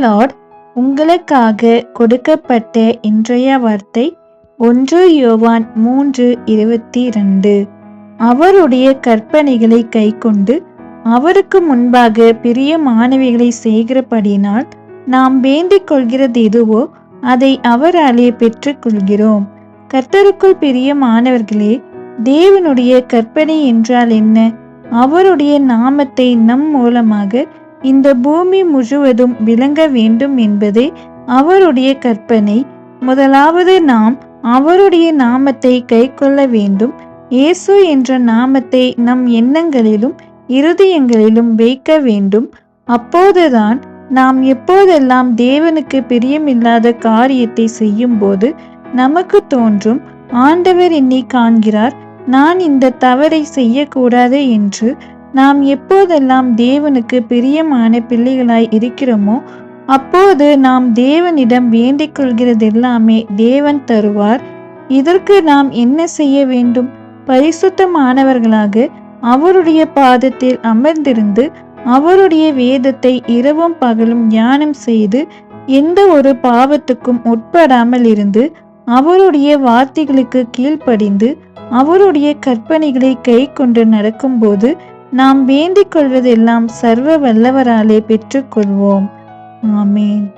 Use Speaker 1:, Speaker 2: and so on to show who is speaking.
Speaker 1: Lord உங்களுக்காக கொடுக்கப்பட்ட இன்றைய வார்த்தை ஒன்று யோவான் மூன்று இருபத்தி ரெண்டு அவருடைய கற்பனைகளை கைக்கொண்டு அவருக்கு முன்பாக பிரியமானவைகளை செய்கிறபடினால் நாம் வேண்டிக் கொள்கிறது எதுவோ அதை அவராலே பெற்றுக்கொள்கிறோம் கர்த்தருக்குள் பிரியமானவர்களே தேவனுடைய கற்பனை என்றால் என்ன? அவருடைய நாமத்தை நம் மூலமாக இந்த பூமி முழுவதும் விளங்க வேண்டும் என்பதே அவருடைய கற்பனை. முதலாவது நாம் அவருடைய நாமத்தை கைக்கொள்ள வேண்டும். இயேசு என்ற நாமத்தை நம் எண்ணங்களிலும் இருதயங்களிலும் வைக்க வேண்டும். அப்போதுதான் நாம் எப்போதெல்லாம் தேவனுக்கு பிரியமில்லாத காரியத்தை செய்யும் போது நமக்கு தோன்றும் ஆண்டவர் என்னை காண்கிறார் நான் இந்த தவறை செய்யக்கூடாது என்று நாம் எப்போதெல்லாம் தேவனுக்கு பிரியமான பிள்ளைகளாய் இருக்கிறோமோ அப்போது நாம் தேவனிடம் வேண்டிக் கொள்கிறதெல்லாமே தேவன் தருவார். இதற்கு நாம் என்ன செய்ய வேண்டும்? பரிசுத்தமானவர்களாக அவருடைய பாதத்தில் அமர்ந்திருந்து அவருடைய வேதத்தை இரவும் பகலும் ஞானம் செய்து எந்த ஒரு பாவத்துக்கும் உட்படாமல் இருந்து அவருடைய வார்த்தைகளுக்கு கீழ்ப்படிந்து அவருடைய கற்பனைகளை கை கொண்டு நடக்கும்போது நாம் வேண்டிக் கொள்வதெல்லாம் சர்வ வல்லவராலே பெற்றுக்கொள்வோம். ஆமேன்.